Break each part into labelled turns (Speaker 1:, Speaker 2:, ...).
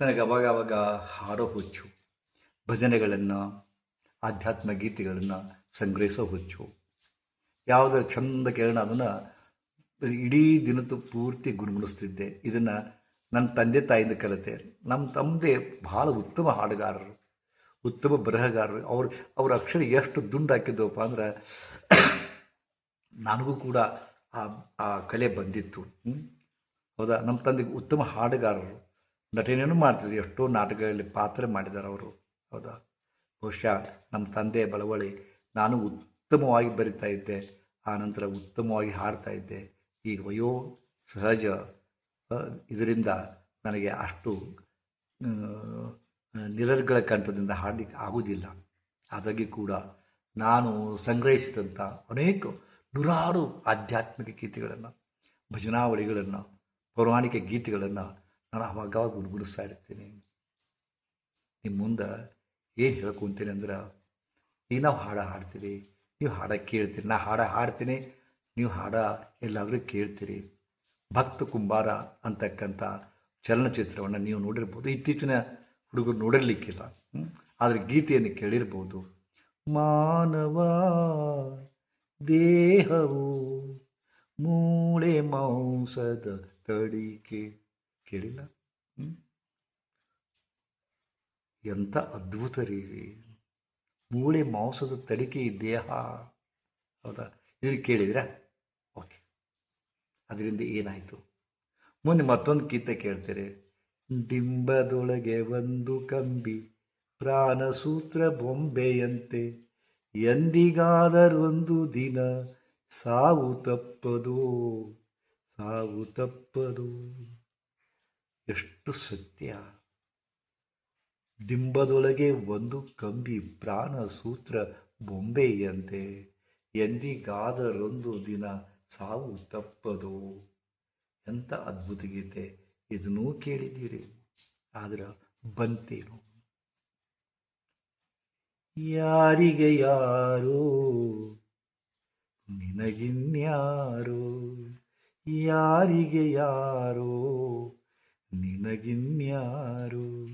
Speaker 1: ನನಗೆ ಅವಾಗ ಅವಾಗ ಹಾಡೋ ಹುಚ್ಚು. ಭಜನೆಗಳನ್ನು, ಆಧ್ಯಾತ್ಮ ಗೀತೆಗಳನ್ನು ಸಂಗ್ರಹಿಸೋ ಹುಚ್ಚು. ಯಾವುದರ ಚಂದ ಕೇಳೋಣ ಅದನ್ನು ಇಡೀ ದಿನದ ಪೂರ್ತಿ ಗುಣಗುಣಿಸ್ತಿದ್ದೆ ಇದನ್ನು ನನ್ನ ತಂದೆ ತಾಯಿಂದ ಕಲಿತೆ. ನಮ್ಮ ತಂದೆ ಬಹಳ ಉತ್ತಮ ಹಾಡುಗಾರರು, ಉತ್ತಮ ಬರಹಗಾರರು. ಅವ್ರು, ಅವ್ರ ಅಕ್ಷರ ಎಷ್ಟು ದುಂಡು ಹಾಕಿದ್ದವಪ್ಪ ಅಂದ್ರೆ ನನಗೂ ಕೂಡ ಆ ಆ ಕಲೆ ಬಂದಿತ್ತು? ಹೌದಾ? ನಮ್ಮ ತಂದೆಗೆ ಉತ್ತಮ ಹಾಡುಗಾರರು. ನಟನೆಯನ್ನು ಮಾಡ್ತಿದ್ರು. ಎಷ್ಟೋ ನಾಟಕಗಳಲ್ಲಿ ಪಾತ್ರ ಮಾಡಿದ್ದಾರೆ ಅವರು. ಹೌದಾ? ಬಹುಶಃ ನಮ್ಮ ತಂದೆ ಬಳವಳಿ, ನಾನು ಉತ್ತಮವಾಗಿ ಬರಿತಾ ಇದ್ದೆ ಆನಂತರ ನಂತರ ಉತ್ತಮವಾಗಿ ಹಾಡ್ತಾ ಇದ್ದೆ. ಈಗ ವಯೋ ಸಹಜ ಇದರಿಂದ ನನಗೆ ಅಷ್ಟು ನಿರರ್ಗಳ ಕಂಠದಿಂದ ಹಾಡಲಿಕ್ಕೆ ಆಗುವುದಿಲ್ಲ. ಹಾಗಾಗಿ ಕೂಡ ನಾನು ಸಂಗ್ರಹಿಸಿದಂಥ ಅನೇಕ ನೂರಾರು ಆಧ್ಯಾತ್ಮಿಕ ಗೀತೆಗಳನ್ನು, ಭಜನಾವಳಿಗಳನ್ನು, ಪೌರಾಣಿಕ ಗೀತೆಗಳನ್ನು ನಾನು ಅವಾಗವಾಗ ಗುಣಗುಣಿಸ್ತಾ ಇರ್ತೀನಿ ನಿಮ್ಮ ಮುಂದೆ ಏನು ಹೇಳ್ಕೊತೀನಿ ಅಂದ್ರೆ, ಈಗ ನಾವು ಹಾಡ ಹಾಡ್ತೀರಿ, ನೀವು ಹಾಡ ಕೇಳ್ತೀರಿ, ನಾ ಹಾಡ ಹಾಡ್ತೀನಿ, ನೀವು ಹಾಡ ಎಲ್ಲಾದರೂ ಕೇಳ್ತೀರಿ. ಭಕ್ತ ಕುಂಬಾರ ಅಂತಕ್ಕಂಥ ಚಲನಚಿತ್ರವನ್ನು ನೀವು ನೋಡಿರ್ಬೋದು. ಇತ್ತೀಚಿನ ಹುಡುಗರು ನೋಡಿರ್ಲಿಕ್ಕಿಲ್ಲ? ಆದರೆ ಗೀತೆಯನ್ನು ಕೇಳಿರ್ಬೋದು. ಮಾನವ ದೇಹವು ಮೂಳೆ ಮಾಂಸದ ತಡಿಕೆ. ಕೇಳಿಲ್ಲ. ಎಂಥ ಅದ್ಭುತ ರೀ. ಮೂಳೆ ಮಾಂಸದ ತಡಿಕೆ ಈ ದೇಹ. ಹೌದಾ? ಇದನ್ನು ಕೇಳಿದ್ರಾ? ಓಕೆ. ಅದರಿಂದ ಏನಾಯಿತು? ಮುಂದೆ ಮತ್ತೊಂದು ಕೀತೆ ಕೇಳ್ತಾರೆ. ಡಿಂಬದೊಳಗೆ ಒಂದು ಕಂಬಿ ಪ್ರಾಣಸೂತ್ರ ಬೊಂಬೆಯಂತೆ ಎಂದಿಗಾದರೊಂದು ದಿನ ಸಾವು ತಪ್ಪದು. ಸಾವು ತಪ್ಪದು. ಎಷ್ಟು ಸತ್ಯ? ಡಿಂಬದೊಳಗೆ ಒಂದು ಕಂಬಿ ಪ್ರಾಣ ಸೂತ್ರ ಬೊಂಬೆಯಂತೆ, ಎಂದಿಗಾದರೊಂದು ದಿನ ಸಾವು ತಪ್ಪದು. ಎಂಥ ಅದ್ಭುತ ಗೀತೆ. ಇದನ್ನೂ ಕೇಳಿದ್ದೀರಿ, ಆದ್ರೆ ಬಂತೇನು? ಯಾರಿಗೆ ಯಾರು? ನಿನಗಿನ್ಯಾರೋ? ಯಾರಿಗೆ ಯಾರೋ? ನಿನಗಿನ್ಯಾರೋ?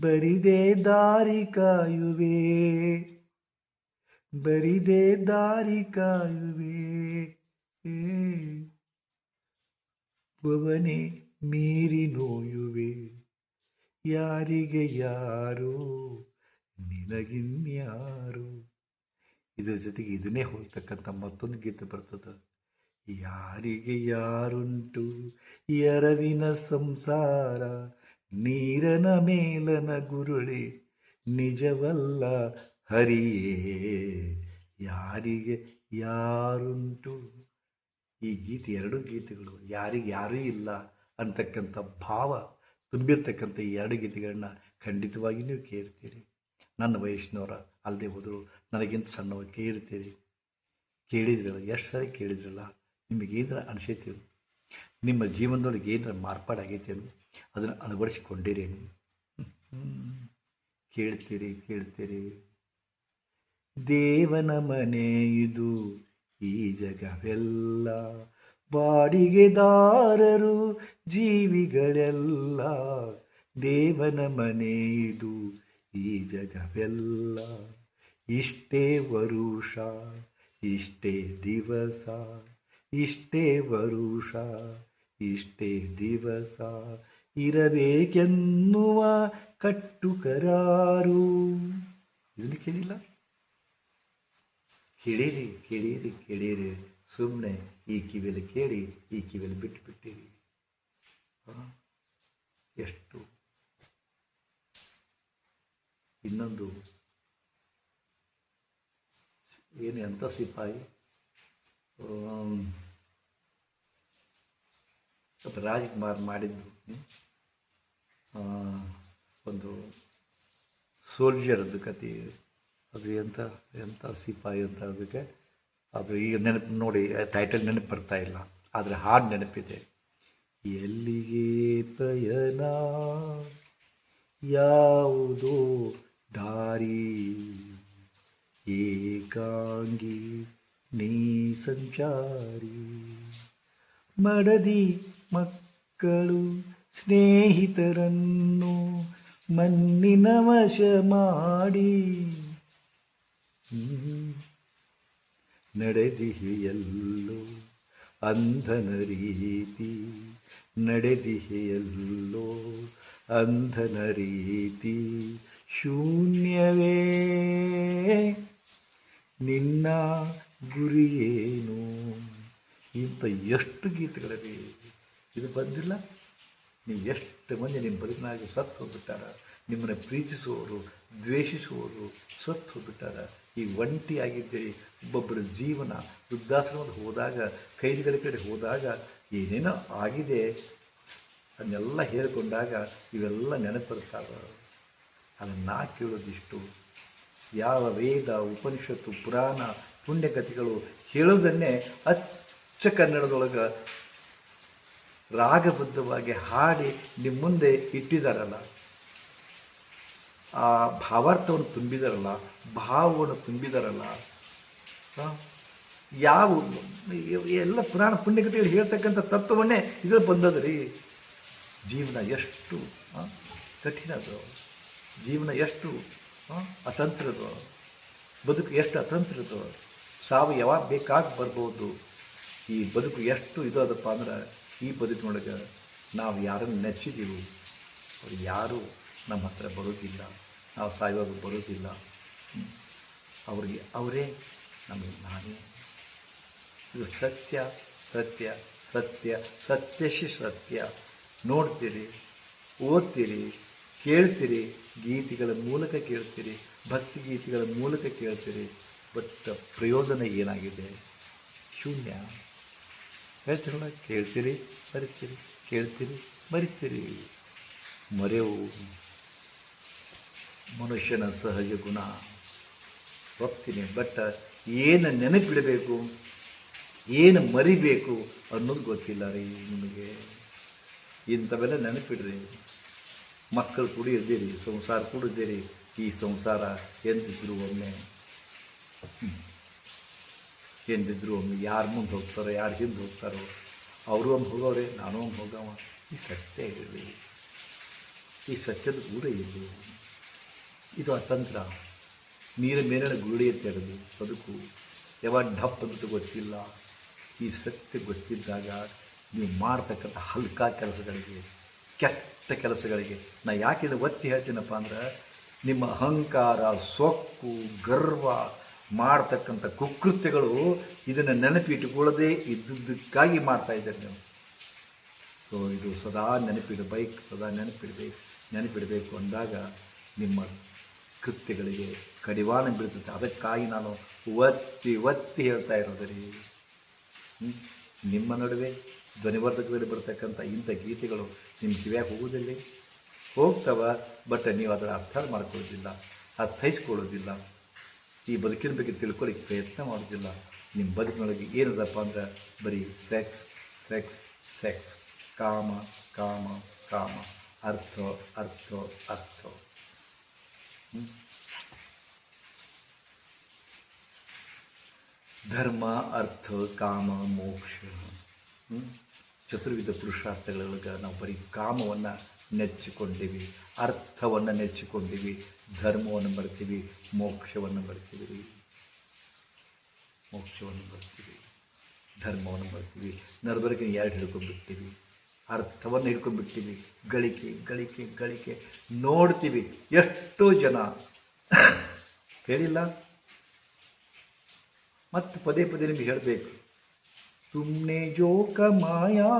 Speaker 1: ಬರಿದೆ ದಾರಿ ಕಾಯುವೆ. ಬರಿದೆ ದಾರಿ ಕಾಯುವೆ. ಭವನೆ ಮೀರಿ ನೋಯುವೆ. ಯಾರಿಗೆ ಯಾರು? ನಿನಗಿನ್ಯಾರು? ಇದರ ಜೊತೆಗೆ ಇದನ್ನೇ ಹೋಗ್ತಕ್ಕಂಥ ಮತ್ತೊಂದು ಗೀತೆ ಬರ್ತದೆ. ಯಾರಿಗೆ ಯಾರುಂಟು ಎರವಿನ ಸಂಸಾರ ನೀರನ ಮೇಲನ ಗುರುಳಿ, ನಿಜವಲ್ಲ ಹರಿಯೇ, ಯಾರಿಗೆ ಯಾರುಂಟು? ಈ ಗೀತೆ ಎರಡು ಗೀತೆಗಳು, ಯಾರಿಗೆ ಯಾರೂ ಇಲ್ಲ ಅಂತಕ್ಕಂಥ ಭಾವ ತುಂಬಿರ್ತಕ್ಕಂಥ ಈ ಎರಡು ಗೀತೆಗಳನ್ನ ಖಂಡಿತವಾಗಿ ನೀವು ಕೇಳ್ತೀರಿ. ನನ್ನ ವಯಸ್ಸಿನವರ ಅಲ್ಲದೆ ಹೋದರೂ ನನಗಿಂತ ಸಣ್ಣವ ಕೇಳ್ತೀರಿ. ಕೇಳಿದ್ರಲ್ಲ, ಎಷ್ಟು ಸಾರಿ ಕೇಳಿದ್ರಲ್ಲ? ನಿಮಗೆ ಏನಾರ ಅನಿಸೈತಿ ನಿಮ್ಮ ಜೀವನದೊಳಗೆ ಏನರ ಮಾರ್ಪಾಡಾಗೈತಿ ಅಂತ ಅದನ್ನು ಅಳವಡಿಸಿಕೊಂಡಿರೇನು. ಕೇಳ್ತೀರಿ ಕೇಳ್ತೀರಿ. ದೇವನ ಮನೆ ಇದು, ಈ ಜಗವೆಲ್ಲ. ಬಾಡಿಗೆದಾರರು, ಜೀವಿಗಳೆಲ್ಲ. ದೇವನ ಮನೆ ಇದು, ಈ ಜಗವೆಲ್ಲ. ಇಷ್ಟೇ ವರುಷ, ಇಷ್ಟೇ ದಿವಸ. ಇಷ್ಟೇ ವರುಷ, ಇಷ್ಟೇ ದಿವಸ, ಇರಬೇಕೆನ್ನುವ ಕಟ್ಟುಕರಾರು. ಇದನ್ನು ಕೇಳಿಲ್ಲ? ಕೇಳಿರಿ ಕೇಳಿರಿ ಕೇಳಿರಿ. ಸುಮ್ಮನೆ ಈ ಕಿವಿಯಲ್ಲಿ ಕೇಳಿ, ಈ ಕಿವಿಯಲ್ಲಿ ಬಿಟ್ಟು ಬಿಟ್ಟಿರಿ ಎಷ್ಟು? ಇನ್ನೊಂದು. ಏನು ಎಂಥ ಸಿಪಾಯಿ ಸ್ವಲ್ಪ ರಾಜ್ಕುಮಾರ್ ಮಾಡಿದ್ದು ಒಂದು ಸೋಲ್ಜರ್ದು ಕತೆ ಅದು ಎಂಥ ಎಂಥ ಸಿಪಾಯಿ ಅಂತ ಅದಕ್ಕೆ ಅದು ಈಗ ನೆನಪು ನೋಡಿ ಟೈಟಲ್ ನೆನಪು ಬರ್ತಾ ಇಲ್ಲ, ಆದರೆ ಹಾಡು ನೆನಪಿದೆ. ಎಲ್ಲಿಗೆ ಪಯಣ ಯಾವುದೋ ದಾರಿ ಏಕಾಂಗಿ ನೀ ಸಂಚಾರಿ ಮಡದಿ ಮಕ್ಕಳು ಸ್ನೇಹಿತರನ್ನು ಮಣ್ಣಿನ ವಶ ಮಾಡಿ. ನಡೆದಿಹೆಯಲ್ಲೋ ಅಂಧನ ರೀತಿ ನಡೆದಿಹೆಯಲ್ಲೋ ಅಂಧನ ರೀತಿ, ಶೂನ್ಯವೇ ನಿನ್ನ ಗುರಿಯೇನು ಇಂಥ ಎಷ್ಟು ಗೀತೆಗಳಿವೆ? ಇದು ಬಂದಿಲ್ಲ? ನೀವು ಎಷ್ಟು ಮಂದಿ ನಿಮ್ಮ ಬದುಕಿನಾಗಿ ಸತ್ತು ಹೋಗ್ಬಿಟ್ಟಾರ? ನಿಮ್ಮನ್ನು ಪ್ರೀತಿಸುವವರು, ದ್ವೇಷಿಸುವವರು ಸತ್ತು ಹೋಗ್ಬಿಟ್ಟಾರ? ಈ ಒಂಟಿಯಾಗಿದ್ದೀರಿ ಒಬ್ಬೊಬ್ಬರ ಜೀವನ ವೃದ್ಧಾಶ್ರಮದ ಹೋದಾಗ, ಕೈದಿಗಳ ಕಡೆ ಹೋದಾಗ ಏನೇನೋ ಆಗಿದೆ ಅದನ್ನೆಲ್ಲ ಹೇಳಿಕೊಂಡಾಗ ಇವೆಲ್ಲ ನೆನಪಿರ್ತಾವೆ ಅದನ್ನು ನಾ ಕೇಳೋದಿಷ್ಟು. ಯಾವ ವೇದ, ಉಪನಿಷತ್ತು, ಪುರಾಣ ಪುಣ್ಯಕಥೆಗಳು ಹೇಳೋದನ್ನೇ ಅಚ್ಚ ಕನ್ನಡದೊಳಗೆ ರಾಗಬದ್ಧವಾಗಿ ಹಾಡಿ ನಿಮ್ಮ ಮುಂದೆ ಇಟ್ಟಿದಾರಲ್ಲ. ಆ ಭಾವಾರ್ಥವನ್ನು ತುಂಬಿದಾರಲ್ಲ, ಭಾವವನ್ನು ತುಂಬಿದಾರಲ್ಲ. ಯಾವ ಎಲ್ಲ ಪುರಾಣ ಪುಣ್ಯಕಥೆಗಳು ಹೇಳ್ತಕ್ಕಂಥ ತತ್ವವನ್ನೇ ಇದ್ರಲ್ಲಿ ಬಂದದ ರೀ. ಜೀವನ ಎಷ್ಟು ಕಠಿಣದು ಜೀವನ ಎಷ್ಟು ಅತಂತ್ರದು ಬದುಕು ಎಷ್ಟು ಅತಂತ್ರದು ಸಾವು ಯಾವಾಗ ಬೇಕಾಗಿ ಬರ್ಬೋದು. ಈ ಬದುಕು ಎಷ್ಟು ಇದು ಅದಪ್ಪ ಅಂದ್ರೆ ಈ ಬದುಕಿನೊಳಗೆ ನಾವು ಯಾರನ್ನು ನೆಚ್ಚಿದ್ದೀವಿ? ಅವ್ರು ಯಾರೂ ನಮ್ಮ ಹತ್ರ ಬರೋದಿಲ್ಲ. ನಾವು ಸಾಯುವಾಗ ಬರೋದಿಲ್ಲ. ಅವ್ರಿಗೆ ಅವರೇ ನಮಗೆ ನಾನೇ ಇದು ಸತ್ಯ ಸತ್ಯ ಸತ್ಯ, ಸತ್ಯಶಿ ಸತ್ಯ. ನೋಡ್ತೀರಿ, ಓದ್ತೀರಿ, ಕೇಳ್ತೀರಿ, ಗೀತೆಗಳ ಮೂಲಕ ಕೇಳ್ತೀರಿ, ಭಕ್ತಿ ಗೀತೆಗಳ ಮೂಲಕ ಕೇಳ್ತೀರಿ. ಬಟ್ ಪ್ರಯೋಜನ ಏನಾಗಿದೆ? ಶೂನ್ಯ. ಹೇಳ್ತಿರಲ್ಲ? ಕೇಳ್ತೀರಿ, ಮರಿತೀರಿ ಕೇಳ್ತೀರಿ, ಮರಿತೀರಿ. ಮರೆವು. ಮನುಷ್ಯನ ಸಹಜ ಗುಣ. ಒಪ್ತೀನಿ ಬಟ್ ಏನು ನೆನಪಿಡಬೇಕು? ಏನು ಮರಿಬೇಕು ಅನ್ನೋದು ಗೊತ್ತಿಲ್ಲ ರೀ ನಿಮಗೆ. ಇಂಥವೆಲ್ಲ ನೆನಪಿಡ್ರಿ. ಮಕ್ಕಳು ಕೂಡ ಇದ್ದೀರಿ, ಸಂಸಾರ ಕೂಡ ಇದ್ದೀರಿ. ಈ ಸಂಸಾರ ಎಂದಿದ್ರು ಒಮ್ಮೆ. ಎಂದಿದ್ರು ಒಮ್ಮೆ ಯಾರು ಮುಂದೆ ಹೋಗ್ತಾರೋ, ಯಾರು ಹಿಂದೆ ಹೋಗ್ತಾರೋ, ಅವರು ಒಂದು ಹೋಗೋರೆ, ನಾನು ಒಂದು ಹೋಗವ. ಈ ಸತ್ಯ ಇರಲಿ. ಈ ಸತ್ಯದ ಕೂಡ ಇರಲಿ. ಇದು ಅತಂತ್ರ. ನೀರ ಮೇಲಿನ ಗುರುಡಿ ತೆರೆದು ಬದುಕು ಯಾವಾಗ ಢಪ್ ಅಂತ ಗೊತ್ತಿಲ್ಲ. ಈ ಸತ್ಯ ಗೊತ್ತಿದ್ದಾಗ ನೀವು ಮಾಡ್ತಕ್ಕಂಥ ಹಲ್ಕ ಕೆಲಸಗಳಿಗೆ, ಕೆಟ್ಟ ಕೆಲಸಗಳಿಗೆ, ನಾ ಯಾಕಿದ ಒತ್ತಿ ಹೇಳ್ತೀನಪ್ಪ ಅಂದ್ರೆ ನಿಮ್ಮ ಅಹಂಕಾರ, ಸೊಕ್ಕು, ಗರ್ವ ಮಾಡ್ತಕ್ಕಂಥ ಕುಕೃತ್ಯಗಳು ಇದನ್ನು ನೆನಪಿಟ್ಟುಕೊಳ್ಳದೆ ಇದ್ದುದಕ್ಕಾಗಿ ಮಾಡ್ತಾ ಇದ್ದಾರೆ ನೀವು. ಸೊ ಇದು ಸದಾ ನೆನಪಿಡಬೇಕು ಸದಾ ನೆನಪಿಡಬೇಕು ನೆನಪಿಡಬೇಕು ಅಂದಾಗ ನಿಮ್ಮ ಕೃತ್ಯಗಳಿಗೆ ಕಡಿವಾಣ ಬೀಳ್ತದೆ ಅದಕ್ಕಾಗಿ ನಾನು ಒತ್ತಿ ಒತ್ತಿ ಹೇಳ್ತಾ ಇರೋದರಿ? ನಿಮ್ಮ ನಡುವೆ ಧ್ವನಿವರ್ಧಕದಲ್ಲಿ ಬರ್ತಕ್ಕಂಥ ಇಂಥ ಗೀತೆಗಳು ನಿಮ್ಮ ಕಿವ್ಯಾಗ ಹೋಗುವುದಿಲ್ಲ ಹೋಗ್ತವ ಬಟ್ ನೀವು ಅದರ ಅರ್ಥ ಮಾಡ್ಕೊಳ್ಳೋದಿಲ್ಲ, ಅರ್ಥೈಸ್ಕೊಳ್ಳೋದಿಲ್ಲ. ಈ ಬದುಕಿನ ಬಗ್ಗೆ ತಿಳ್ಕೊಳ್ಳಿಕ್ಕೆ ಪ್ರಯತ್ನ ಮಾಡೋದಿಲ್ಲ ನಿಮ್ಮ ಬದುಕಿನೊಳಗೆ ಏನದಪ್ಪ ಅಂದ್ರೆ ಬರೀ ಸೆಕ್ಸ್ ಸೆಕ್ಸ್ ಸೆಕ್ಸ್ ಕಾಮ ಕಾಮ ಕಾಮ, ಅರ್ಥ ಅರ್ಥ ಅರ್ಥ? ಧರ್ಮ, ಅರ್ಥ, ಕಾಮ, ಮೋಕ್ಷ? ಚತುರ್ವಿಧ ಪುರುಷಾರ್ಥಗಳೊಳಗೆ ನಾವು ಬರೀ ಕಾಮವನ್ನು ನೆಚ್ಚಿಕೊಂಡಿವಿ, ಅರ್ಥವನ್ನು ನೆಚ್ಚಿಕೊಂಡಿವಿ ಧರ್ಮವನ್ನು ಬರ್ತೀವಿ ಮೋಕ್ಷವನ್ನು ಬರ್ತೀವಿ ಮೋಕ್ಷವನ್ನು ಬರ್ತೀವಿ ಧರ್ಮವನ್ನು ಬರ್ತೀವಿ ನರಬರಿಗೆ ಎರಡು ಹಿಡ್ಕೊಂಡ್ಬಿಡ್ತೀವಿ. ಅರ್ಥವನ್ನು ಹಿಡ್ಕೊಂಡ್ಬಿಡ್ತೀವಿ. ಗಳಿಕೆ ಗಳಿಕೆ ಗಳಿಕೆ. ನೋಡ್ತೀವಿ ಎಷ್ಟೋ ಜನ. ಹೇಳಿಲ್ಲ ಮತ್ತು ಪದೇ ಪದೇ ನಿಮಗೆ ಹೇಳಬೇಕು. ತುಮ್ನೆ ಜೋಕ ಮಾಯಾ,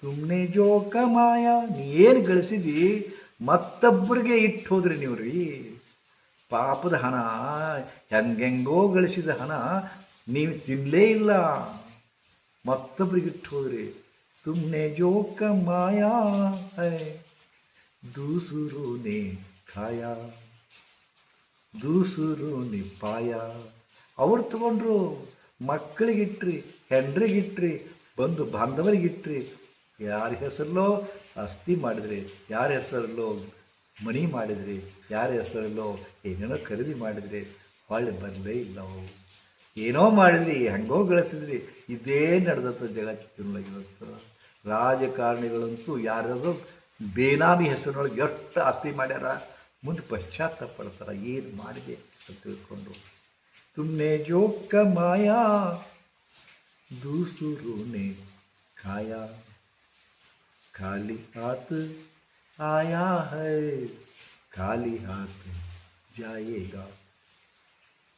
Speaker 1: ತುಮ್ನೆ ಜೋಕ ಮಾಯಾ, ನೀ ಏನು ಗಳಿಸಿದಿ? ಮತ್ತೊಬ್ಬರಿಗೆ ಇಟ್ಟು ಹೋದ್ರಿ ನೀವು ರೀ? ಪಾಪದ ಹಣ, ಹೆಂಗೆಂಗೋ ಗಳಿಸಿದ ಹಣ ನೀವು ತಿನ್ನಲೇ ಇಲ್ಲ. ಮತ್ತೊಬ್ಬರಿಗೆ ಇಟ್ಟು ಹೋದ್ರಿ ತುಮ್ನೆ ಜೋಕ ಮಾಯಾ ದೂಸುರು ನೀ ಕಾಯ, ದೂಸುರು ನಿಪ್ಪಾಯ ಅವ್ರು ತಗೊಂಡ್ರು, ಮಕ್ಕಳಿಗಿಟ್ರಿ, ಹೆಂಡ್ರಿಗಿಟ್ರಿ ಬಂಧು ಬಾಂಧವರಿಗಿಟ್ರಿ ಯಾರ ಹೆಸರಲ್ಲೋ ಅಸ್ಥಿ ಮಾಡಿದ್ರಿ, ಯಾರ ಹೆಸರಲ್ಲೋ ಮಣಿ ಮಾಡಿದ್ರಿ, ಯಾರ ಹೆಸರಲ್ಲೋ ಏನೇನೋ ಖರೀದಿ ಮಾಡಿದರೆ ಹೊಳ್ಳಿ ಬರಲೇ ಇಲ್ಲವು? ಏನೋ ಮಾಡಿದ್ರಿ, ಹೆಂಗೋ ಗಳಿಸಿದ್ರಿ ಇದೇ ನಡೆದಂಥ ಜಗತ್ತಿನೊಳಗಿರುತ್ತೆ ರಾಜಕಾರಣಿಗಳಂತೂ ಯಾರ್ಯಾರು ಬೇನಾಮಿ ಹೆಸರಿನೊಳಗೆ ಎಷ್ಟು ಆಸ್ತಿ ಮಾಡ್ಯಾರ, ಮುಂದೆ ಪಶ್ಚಾತ್ತ ಪಡ್ತಾರೆ ಏನು ಮಾಡಿದೆ ಅಂತ ತಿಳ್ಕೊಂಡು. ತುಮ್ನೆ ಜೋಕ ಮಾಯಾ ದೂಸುರುನೆ ಕಾಯಾ खाली हाथ आया है खाली हाथ जाएगा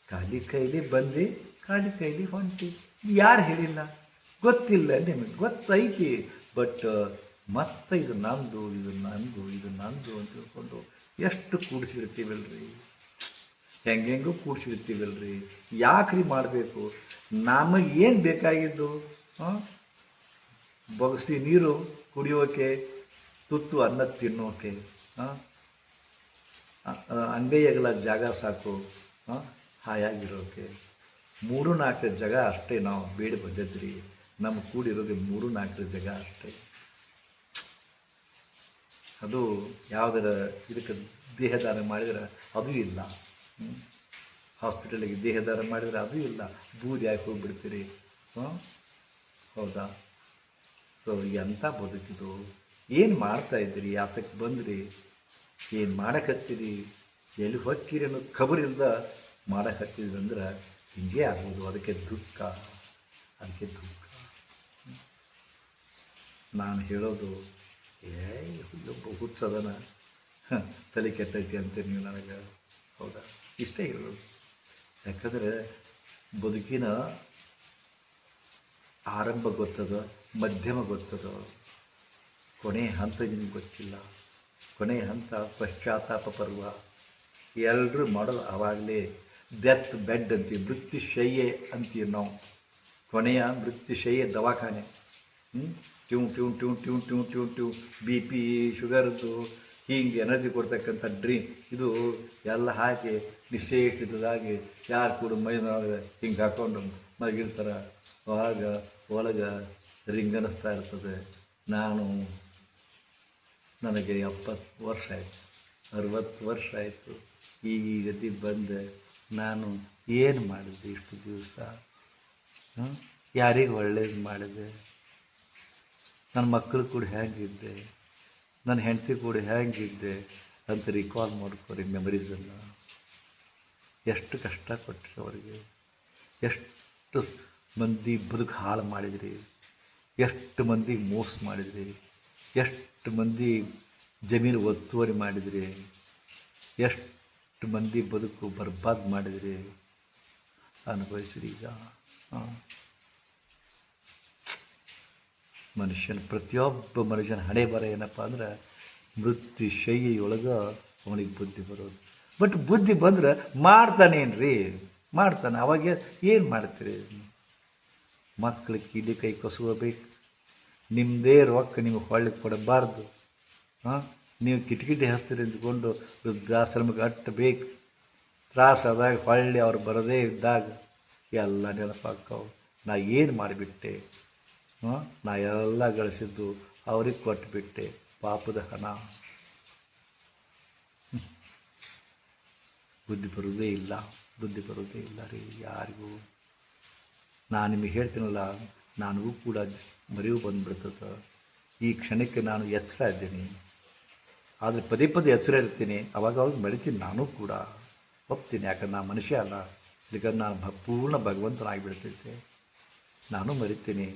Speaker 1: ಖಾಲಿ ಕೈಲಿ ಬಂದು ಖಾಲಿ ಕೈಲಿ ಹೊಂಟಿ ಯಾರು ಹೇಳಿಲ್ಲ ಗೊತ್ತಿಲ್ಲ ನಿಮಗೆ ಗೊತ್ತೈತಿ ಬಟ್ ಮತ್ತೆ ಇದು ನಂದು ಇದು ನಂದು ಇದು ನಂದು ಅಂತ ತಿಳ್ಕೊಂಡು ಎಷ್ಟು ಕೂಡಿಸಿರ್ತೀವಲ್ರಿ ಹೆಂಗೆಂಗೂ ಕೂಡಿಸಿರ್ತೀವಲ್ರಿ ಯಾಕ್ರಿ ಮಾಡಬೇಕು ನಮಗೆ ಏನು ಬೇಕಾಗಿದ್ದು ಹಾಂ ಬೊಗಸಿ ನೀರು ಕುಡಿಯೋಕೆ, ತುತ್ತು ಅನ್ನ ತಿನ್ನೋಕೆ ಅಂಗೈಯಗಲ ಜಾಗ ಸಾಕು ಹಾಯಾಗಿರೋಕೆ. ಮೂರು ನಾಲ್ಕು ಜಾಗ ಅಷ್ಟೇ ನಾವು ಬೇಡಿ ಬಂದಿದ್ರಿ. ನಮ್ಮ ಕೂಡಿರೋದು ಮೂರು ನಾಲ್ಕು ಜಾಗ ಅಷ್ಟೇ. ಅದು ಯಾವುದರ ಇದಕ್ಕೆ ದೇಹದಾನ ಮಾಡಿದರೆ ಅದು ಇಲ್ಲ. ಹಾಸ್ಪಿಟಲಿಗೆ ದೇಹದಾನ ಮಾಡಿದರೆ ಅದು ಇಲ್ಲ. ಬೂದಿ ಹಾಕಿ ಹೋಗ್ಬಿಡ್ತೀರಿ. ಹೌದಾ? ಸೊ ಎಂಥ ಬದುಕಿದು? ಏನು ಮಾಡ್ತಾ ಇದ್ದೀರಿ? ಯಾತಕ್ಕೆ ಬಂದ್ರಿ? ಏನು ಮಾಡಕತ್ತೀರಿ? ಎಲ್ಲಿ ಹೊಕ್ಕಿರಿ ಅನ್ನೋ ಖಬರಿಲ್ದ ಮಾಡಕತ್ತಿದ್ರಿ ಅಂದ್ರೆ ಹಿಂಗೆ ಆಗ್ಬೋದು. ಅದಕ್ಕೆ ದುಃಖ ಅದಕ್ಕೆ ದುಃಖ. ನಾನು ಹೇಳೋದು ಏ ಇಲ್ಲೊಬ್ಬ ಹುಚ್ಚದನ. ತಲೆ ಕೆಟ್ಟೈತಿ ಅಂತ ನೀವು ನನಗೆ. ಹೌದಾ? ಇಷ್ಟೇ ಹೇಳೋದು. ಯಾಕಂದರೆ ಬದುಕಿನ ಆರಂಭ ಗೊತ್ತದ? ಮಧ್ಯಮ ಗೊತ್ತದ? ಕೊನೆ ಹಂತ ನಿಮ್ಗೆ ಗೊತ್ತಿಲ್ಲ. ಕೊನೆ ಹಂತ ಪಶ್ಚಾತ್ತಾಪ ಪರ್ವ. ಎಲ್ಲರೂ ಮಾಡೋದು ಆವಾಗಲೇ ಡೆತ್ ಬೆಡ್ ಅಂತೀವಿ, ಮೃತ್ಯುಶಯ್ಯೆ ಅಂತೀವಿ ನಾವು. ಕೊನೆಯ ಮೃತ್ಯುಶಯ್ಯೆ ದವಾಖಾನೆ. ಹ್ಞೂ ಟ್ಯೂ ಟ್ಯೂ ಟ್ಯೂ ಟ್ಯೂ ಟ್ಯೂ ಟ್ಯೂ ಟ್ಯೂ. ಬಿ ಪಿ ಶುಗರ್ದು ಹೀಗೆ ಎನರ್ಜಿ ಕೊಡ್ತಕ್ಕಂಥ ಡ್ರೀಮ್. ಇದು ಎಲ್ಲ ಹಾಕಿ ನಿಶ್ಚಯಿಸಿದಾಗಿ ಯಾರು ಕೂಡ ಮೈನೊಳಗೆ ಹಿಂಗೆ ಹಾಕ್ಕೊಂಡು ಮಗಿರ್ತಾರೆ ಆಗ ಒಳಗೆ ರಿಂಗನಿಸ್ತಾ ಇರ್ತದೆ. ನಾನು ನನಗೆ ಎಪ್ಪತ್ತು ವರ್ಷ ಆಯಿತು. ಅರವತ್ತು ವರ್ಷ ಆಯಿತು. ಈಗ ಈ ಗತಿ ಬಂದೆ. ನಾನು ಏನು ಮಾಡಿದೆ ಇಷ್ಟು ದಿವಸ? ಯಾರಿಗೆ ಒಳ್ಳೇದು ಮಾಡಿದೆ? ನನ್ನ ಮಕ್ಕಳು ಕೂಡ ಹೇಗಿದ್ದೆ ನನ್ನ ಹೆಂಡತಿ ಕೂಡ ಹೇಗಿದ್ದೆ ಅಂತ ರಿಕಾಲ್ ಮಾಡ್ಕೊರಿ ಮೆಮರೀಸನ್ನು ಎಷ್ಟು ಕಷ್ಟ ಕೊಟ್ಟರು ಅವರಿಗೆ. ಎಷ್ಟು ಮಂದಿ ಬದುಕು ಹಾಳು ಮಾಡಿದ್ರಿ. ಎಷ್ಟು ಮಂದಿ ಮೋಸ ಮಾಡಿದ್ರಿ? ಎಷ್ಟು ಮಂದಿ ಜಮೀನು ಒತ್ತುವರಿ ಮಾಡಿದ್ರಿ? ಎಷ್ಟು ಮಂದಿ ಬದುಕು ಬರ್ಬಾದ್ ಮಾಡಿದ್ರಿ? ಅನುಭವಿಸ್ರಿ ಈಗ. ಮನುಷ್ಯನ, ಪ್ರತಿಯೊಬ್ಬ ಮನುಷ್ಯನ ಹಣೆ ಬರ ಏನಪ್ಪ ಅಂದ್ರೆ, ಮೃತ್ಯು ಶೈಲಿಯೊಳಗೆ ಅವನಿಗೆ ಬುದ್ಧಿ ಬರೋದು. ಬಟ್ ಬುದ್ಧಿ ಬಂದ್ರೆ ಮಾಡ್ತಾನೇನ್ರಿ? ಮಾಡ್ತಾನೆ. ಅವಾಗ ಏನು ಮಾಡ್ತೀರಿ? ಮಕ್ಕಳು ಕೀಲಿ ಕೈ ಕಸುವಬೇಕು ನಿಮ್ಮದೇ ರೊಕ್ಕ ನಿಮಗೆ ಹೊಳ್ಳಿ ಕೊಡಬಾರ್ದು. ಹಾಂ? ನೀವು ಕಿಟಕಿಟಿ ಹಸ್ತೀರಿ ಅಂದ್ಕೊಂಡು ವೃದ್ಧಾಶ್ರಮಕ್ಕೆ ಅಟ್ಟಬೇಕು. ತ್ರಾಸಾದಾಗ ಹೊಳ್ಳಿ ಅವ್ರು ಬರದೇ ಇದ್ದಾಗ ಎಲ್ಲ ನೆನಪಾಕ್ಕವು ನಾ ಏನು ಮಾಡಿಬಿಟ್ಟೆ? ಹಾಂ? ನಾ ಎಲ್ಲ ಗಳಿಸಿದ್ದು ಅವ್ರಿಗೆ ಕೊಟ್ಟುಬಿಟ್ಟೆ ಪಾಪದ ಹಣ. ಬುದ್ಧಿ ಬರುವುದೇ ಇಲ್ಲ. ಬುದ್ಧಿ ಬರುವುದೇ ಇಲ್ಲ ರೀ ಯಾರಿಗೂ. ನಾನು ನಿಮಗೆ ಹೇಳ್ತೀನಲ್ಲ ನನಗೂ ಕೂಡ ಮರೆಯು ಬಂದುಬಿಡ್ತದೆ. ಈ ಕ್ಷಣಕ್ಕೆ ನಾನು ಎಚ್ಚರ ಇದ್ದೀನಿ. ಆದರೆ ಪದೇ ಪದೇ ಎಚ್ಚರ ಇರ್ತೀನಿ. ಅವಾಗ ಅವಾಗ ಮರಿತೀನಿ ನಾನು ಕೂಡ. ಒಪ್ತೀನಿ, ಯಾಕಂದ್ರೆ ನಾನು ಮನುಷ್ಯ ಅಲ್ಲ. ಈಗ ನಾನು ಭ- ಪೂರ್ಣ ಭಗವಂತನಾಗಿಬಿಡ್ತೈತೆ. ನಾನು ಮರಿತೀನಿ.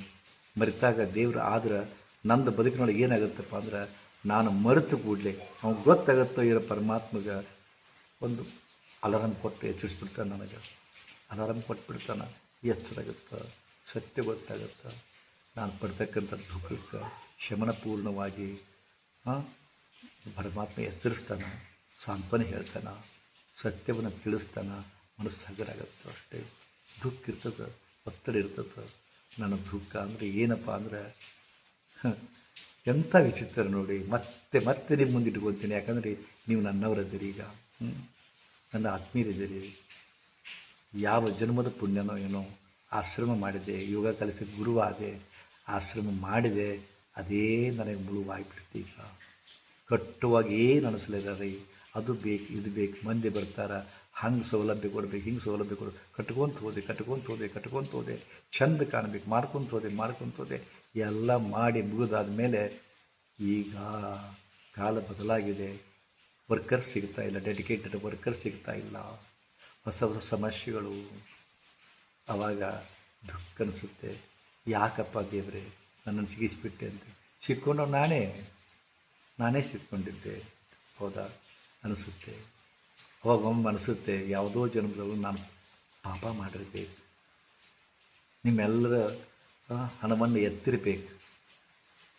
Speaker 1: ಮರಿತಾಗ ದೇವರು ಆದ್ರೆ ನಂದು ಬದುಕಿನೊಳಗೆ ಏನಾಗುತ್ತಪ್ಪ ಅಂದ್ರೆ, ನಾನು ಮರೆತು ಕೂಡಲೇ ಅವ್ನಿಗೆ ಗೊತ್ತಾಗುತ್ತೋ ಇರೋ ಪರಮಾತ್ಮಗೆ ಒಂದು ಅಲಾರಾಮ್ ಕೊಟ್ಟು ಎಚ್ಚರಿಸ್ಬಿಡ್ತಾನೆ ನನಗೆ. ಅಲಾರಾಮ್ ಕೊಟ್ಬಿಡ್ತಾನೆ. ಎಚ್ಚರಾಗುತ್ತೆ, ಸತ್ಯ ಗೊತ್ತಾಗುತ್ತಾ, ನಾನು ಪಡ್ತಕ್ಕಂಥ ದುಃಖಕ್ಕೆ ಶಮನಪೂರ್ಣವಾಗಿ ಪರಮಾತ್ಮ ಎಚ್ಚರಿಸ್ತಾನೆ, ಸಾಂತ್ವನ ಹೇಳ್ತಾನೆ, ಸತ್ಯವನ್ನು ತಿಳಿಸ್ತಾನೆ, ಮನಸ್ಸು ಹಗರಾಗತ್ತೆ ಅಷ್ಟೇ. ದುಃಖ ಇರ್ತದೆ, ಒತ್ತಡ ಇರ್ತದೆ. ನನ್ನ ದುಃಖ ಅಂದರೆ ಏನಪ್ಪ ಅಂದ್ರೆ ಎಂಥ ವಿಚಿತ್ರ ನೋಡಿ, ಮತ್ತೆ ಮತ್ತೆ ನಿಮ್ಮ ಮುಂದೆ ಇಟ್ಕೊಳ್ತೀನಿ. ಯಾಕಂದರೆ ನೀವು ನನ್ನವರದ್ದೀರಿ ಈಗ. ನನ್ನ ಆತ್ಮೀಯರಿದ್ದೀರಿ. ಯಾವ ಜನ್ಮದ ಪುಣ್ಯನೋ ಏನೋ ಆಶ್ರಮ ಮಾಡಿದೆ, ಯೋಗ ಕಲಿಸಿ ಗುರುವಾದೆ, ಆಶ್ರಮ ಮಾಡಿದೆ, ಅದೇ ನನಗೆ ಮುಳುವಾಗಿಬಿಡ್ತು ಈಗ. ಕಟ್ಟುವಾಗ ಏನು ಅನಿಸ್ಲಿಲ್ಲ ಅದು ಬೇಕು, ಇದು ಬೇಕು, ಮಂದಿ ಬರ್ತಾರ, ಹಂಗೆ ಸೌಲಭ್ಯ ಕೊಡ್ಬೇಕು, ಹಿಂಗೆ ಸೌಲಭ್ಯ ಕೊಡು ಕಟ್ಕೊಂತ ಹೋದೆ ಕಟ್ಕೊಂತ ಹೋದೆ ಕಟ್ಕೊಂತ ಹೋದೆ, ಚಂದ ಕಾಣಬೇಕು, ಮಾಡ್ಕೊಂತ ಹೋದೆ ಮಾಡ್ಕೊಂತ ಹೋದೆ, ಎಲ್ಲ ಮಾಡಿ ಮುಗಿದಾದ ಮೇಲೆ ಈಗ ಕಾಲ ಬದಲಾಗಿದೆ. ವರ್ಕರ್ಸ್ ಸಿಗ್ತಾ ಇಲ್ಲ ಡೆಡಿಕೇಟೆಡ್ ವರ್ಕರ್ಸ್ ಸಿಗ್ತಾ ಇಲ್ಲ. ಹೊಸ ಹೊಸ ಸಮಸ್ಯೆಗಳು ಆವಾಗ ದುಃಖ ಅನಿಸುತ್ತೆ. ಯಾಕಪ್ಪ ದೇವ್ರೆ, ನನ್ನನ್ನು ಸಿಗಿಸ್ಬಿಟ್ಟೆ ಅಂತ. ಸಿಕ್ಕೊಂಡು ನಾನೇ ನಾನೇ ಸಿಕ್ಕೊಂಡಿದ್ದೆ. ಹೌದಾ ಅನಿಸುತ್ತೆ. ಅವಾಗ ಒಮ್ಮೆ ಅನಿಸುತ್ತೆ, ಯಾವುದೋ ಜನ್ಮದಲ್ಲೂ ನಾನು ಪಾಪ ಮಾಡಿರ್ಬೇಕು. ನಿಮ್ಮೆಲ್ಲರ ಹಣವನ್ನು ಎತ್ತಿರಬೇಕು.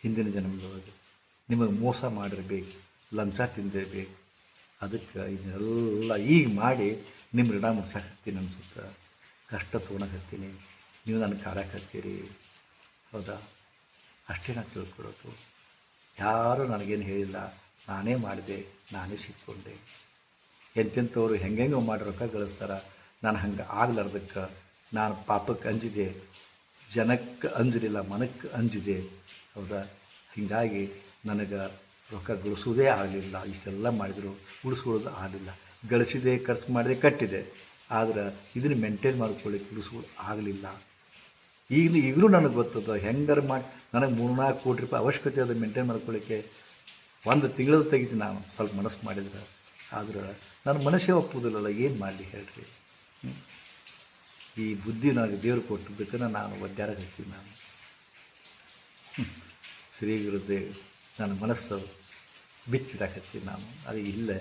Speaker 1: ಹಿಂದಿನ ಜನ್ಮದೊಳಗೆ. ನಿಮಗೆ ಮೋಸ ಮಾಡಿರ್ಬೇಕು, ಲಂಚ ತಿಂದಿರಬೇಕು. ಅದಕ್ಕೆ ಇದನ್ನೆಲ್ಲ ಈಗ ಮಾಡಿ ನಿಮ್ಮ ಋಣ ಮುಟ್ಸಕತ್ತೀನಿ ಅನ್ಸುತ್ತೆ ಕಷ್ಟ ತೊಗೊಳಕತ್ತೀನಿ ನೀವು ನನಗೆ ಕಾಡಕತ್ತೀರಿ ಹೌದಾ? ಅಷ್ಟೇ ನಾನು ತಿಳ್ಕೊಳ್ಳೋದು. ಯಾರೂ ನನಗೇನು ಹೇಳಿಲ್ಲ. ನಾನೇ ಮಾಡಿದೆ. ನಾನೇ ಸಿಕ್ಕೊಂಡೆ. ಎಂತೆಂಥವ್ರು ಹೆಂಗೆಂಗೋ ಮಾಡಿ ರೊಕ್ಕ ಗಳಿಸ್ತಾರೆ? ನಾನು ಹಂಗೆ ಆಗ್ಲಾರ್ದಕ್ಕೆ ನಾನು ಪಾಪಕ್ಕೆ ಅಂಜಿದೆ. ಜನಕ್ಕೆ ಅಂಜಲಿಲ್ಲ, ಮನಕ್ಕೆ ಅಂಜಿದೆ. ಹೌದಾ? ಹೀಗಾಗಿ ನನಗೆ ರೊಕ್ಕ ಗಳಿಸೋದೇ ಆಗಲಿಲ್ಲ. ಇಷ್ಟೆಲ್ಲ ಮಾಡಿದರು. ಉಳಿಸ್ಕೊಳ್ಳೋದು ಆಗಲಿಲ್ಲ. ಗಳಿಸಿದೆ, ಖರ್ಚು ಮಾಡಿದೆ, ಕಟ್ಟಿದೆ. ಆದ್ರೆ ಇದನ್ನು ಮೇಂಟೈನ್ ಮಾಡ್ಕೊಳ್ಳಿಕ್ಕೆ ಉಳಿಸ್ಕೊಳ್ಳೋದು ಆಗಲಿಲ್ಲ. ಈಗಲೂ ಈಗಲೂ ನನಗೆ ಗೊತ್ತದ, ಹೆಂಗಾರು ಮಾಡಿ, ನನಗೆ ಮೂರ್ನಾಲ್ಕು ಕೋಟಿ ರೂಪಾಯಿ ಅವಶ್ಯಕತೆ ಅದು ಮೇಂಟೈನ್ ಮಾಡ್ಕೊಳ್ಳಿಕ್ಕೆ. ಒಂದು ತಿಂಗಳು ತೆಗಿತೀನಿ ನಾನು, ಸ್ವಲ್ಪ ಮನಸ್ಸು ಮಾಡಿದ್ರೆ. ಆದ್ರೆ ನನ್ನ ಮನಸ್ಸೇ ಒಪ್ಪುವುದಿಲ್ಲಲ್ಲ ಏನು ಮಾಡಲಿ ಹೇಳ್ರಿ. ಈ ಬುದ್ಧಿ ನನಗೆ ದೇವರು ಕೊಟ್ಟಿದ್ದಕ್ಕೆ ನಾನು ಒದ್ದಾರ ಹಾಕ್ತೀನಿ ನಾನು. ಶ್ರೀ ಗುರುದೇವ್, ನನ್ನ ಮನಸ್ಸು ಬಿಚ್ಚಿಡಕತ್ತೀನಿ ನಾನು. ಅದು ಇಲ್ಲ.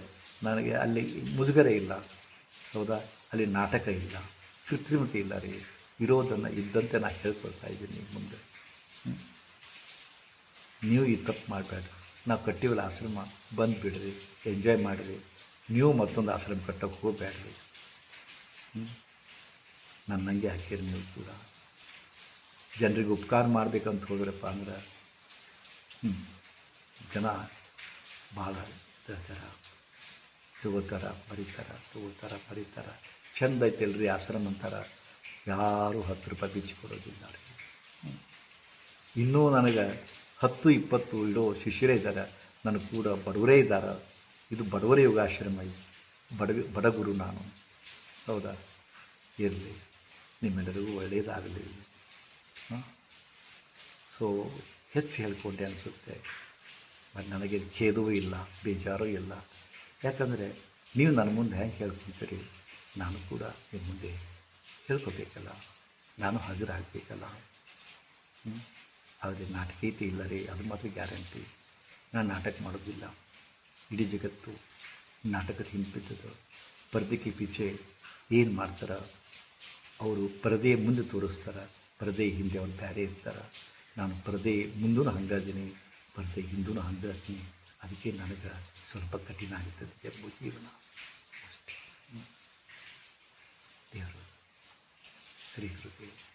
Speaker 1: ನನಗೆ ಅಲ್ಲಿ ಮುಜುಗರ ಇಲ್ಲ. ಹೌದಾ? ಅಲ್ಲಿ ನಾಟಕ ಇಲ್ಲ. ಕೃತ್ರಿಮತೆ ಇಲ್ಲ ರೀ. ಇರೋದನ್ನು ಇದ್ದಂತೆ ನಾನು ಹೇಳ್ಕೊಳ್ತಾ ಇದ್ದೀನಿ ಮುಂದೆ. ನೀವು ಈ ತಪ್ಪು ಮಾಡಬೇಡ. ನಾವು ಕಟ್ಟಿವಲ್ಲ ಆಶ್ರಮ, ಬಂದು ಬಿಡ್ರಿ, ಎಂಜಾಯ್ ಮಾಡಿರಿ. ನೀವು ಮತ್ತೊಂದು ಆಶ್ರಮ ಕಟ್ಟೋಕೆ ಹೋಗಬೇಡ್ರಿ ನನ್ನಂಗೆ ಹಾಕಿರಿ ನೀವು ಕೂಡ. ಜನರಿಗೆ ಉಪಕಾರ ಮಾಡಬೇಕಂತ ಹೋದ್ರಪ್ಪ ಅಂದ್ರೆ ಜನ ಭಾಳ ಹೇಳ್ತಾರ ತಗೋತಾರ, ಬರೀತಾರ ತಗೋತಾರ, ಬರೀತಾರ. ಚಂದ ಐತಲ್ರಿ ಆಶ್ರಮ ಅಂತಾರ. ಯಾರೂ ಹತ್ತು ರೂಪಾಯಿ ಬಿಚ್ಚಿ ಕೊಡೋದಿಲ್ಲ ರೀ. ಇನ್ನೂ ನನಗೆ ಹತ್ತು, ಇಪ್ಪತ್ತು ಇಡೋ ಶಿಷ್ಯರೇ ಇದ್ದಾರೆ ನನ್ನ ಕೂಡ ಬಡವರೇ ಇದ್ದಾರೆ ಇದು ಬಡವರ ಯೋಗಾಶ್ರಮ ಇದು ಬಡ ಬಡಗುರು ನಾನು. ಹೌದಾ? ಇರಲಿ. ನಿಮ್ಮೆಲ್ಲರಿಗೂ ಒಳ್ಳೆಯದಾಗಲಿ ಹಾಂ? ಸೊ ಹೆಚ್ಚು ಹೇಳ್ಕೊಂಡೆ ಅನಿಸುತ್ತೆ. ಮತ್ತು ನನಗೆ ಖೇದವೂ ಇಲ್ಲ, ಬೇಜಾರೂ ಇಲ್ಲ. ಯಾಕಂದರೆ ನೀವು ನನ್ನ ಮುಂದೆ ಹೆಂಗೆ ಹೇಳ್ಕೊತೀರಿ ನಾನು ಕೂಡ ನಿಮ್ಮ ಮುಂದೆ ಹೇಳ್ಕೊಬೇಕಲ್ಲ. ನಾನು ಹಾಜರಾಗಬೇಕಲ್ಲ. ಆದರೆ ನಾಟಕೀಯತೆ ಇಲ್ಲ ರೀ ಅದು ಮಾತ್ರ ಗ್ಯಾರಂಟಿ. ನಾನು ನಾಟಕ ಮಾಡೋದಿಲ್ಲ. ಇಡೀ ಜಗತ್ತು ನಾಟಕದ ಹಿಂಪಿದ್ದದು ಪರದೆಗೆ ಪೀಚೆ ಏನು ಮಾಡ್ತಾರೆ? ಅವರು ಪರದೆ ಮುಂದೆ ತೋರಿಸ್ತಾರೆ. ಪರದೆ ಹಿಂದೆ ಅವ್ರು ಬೇರೆ ಇರ್ತಾರೆ. ನಾನು ಪರದೆ ಮುಂದೂ ಹಂಗಾದೀನಿ ಪರದೆ ಹಿಂದೂ ಹಂಗಾತೀನಿ ಅದಕ್ಕೆ ನನಗೆ ಸ್ವಲ್ಪ ಕಠಿಣ ಆಗ್ತದೆ ಎಂಬ ಜೀವನ. ದೇವರು ಶ್ರೀ ಗುರುದೇವ್